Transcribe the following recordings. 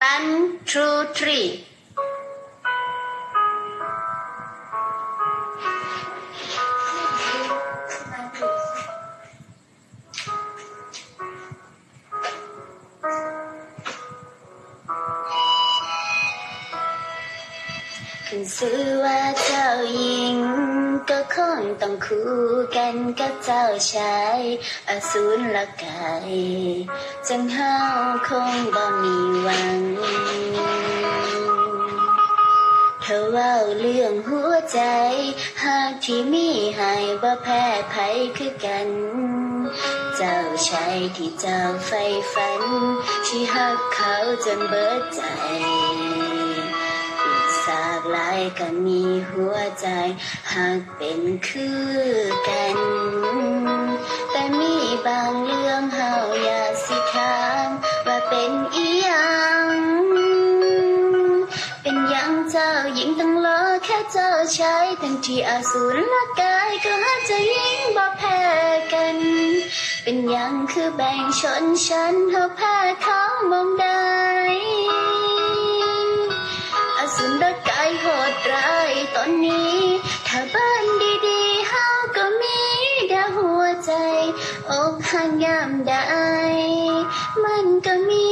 One, two, three. ขึ้อว่าเจ้าหญิงก็คงต้องคู่กันกับเจ้าชายอสูรละกายจังเฮาคงบ่มีวัง เรื่องหัวใจ หากที่มีให้บ่แพ้ภัยคือกัน เจ้าชายที่เจ้าใฝ่ฝันที่หักเขาจนเบิดใจปีศาจหลายก็มีหัวใจ หากเป็นคือกัน ค่เจ้ทั้งที่อาสูรละกายก็หาจ้าหญิงบ่แพ้กัน เป็นยังคือแบ่งชนชั้นเฮาแพ้เขามองได้อสูรกายโหดร้ายตอนนี้ ถ้าบ้านดีๆเฮาก็มีดาหัวใจอกหักยามใดมันก็มี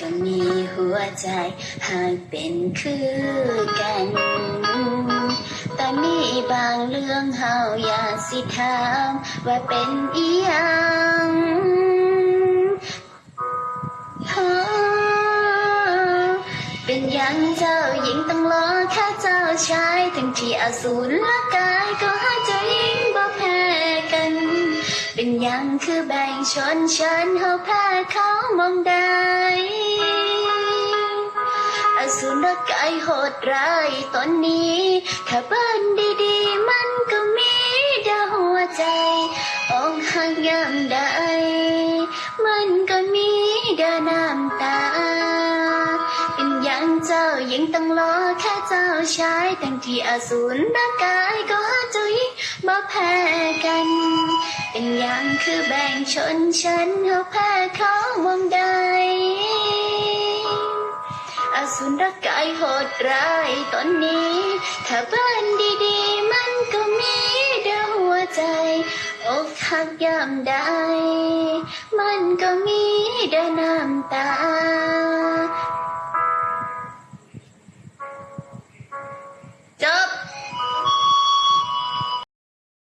ก็มีหัวใจหากเป็นคือกัน แต่มีบางเรื่องเฮาอยากสิถามว่าเป็นอีหยังเป็นยังเจ้าหญิงต้องรอแค่เจ้าชายทั้งที่อสูรละกายก็หาเจ้าหญิงบ่แพ้ เป็นยังคือแบ่งชนชั้นเฮาแพ้เขามองได้อสูรกายโหดร้ายตอนนี้ ถ้าบ้านดีๆ มันก็มีดาหัวใจอกหักยามใดมันก็มีดาน้ำตา เป็นยังเจ้าหญิงต้องรอแค่เจ้าชายทั้งที่อสูรกายก็หาเจ้าหญิงบ่แพ้กัน เป็นหยังคือแบ่งชนชั้นเฮาแพ้เขามองได้อสูรกายโหดร้ายตอนนี้ ถ้าบ้านดีๆ มันก็มีดาหัวใจ อกหักยามใด มันก็มีดาน้ำตา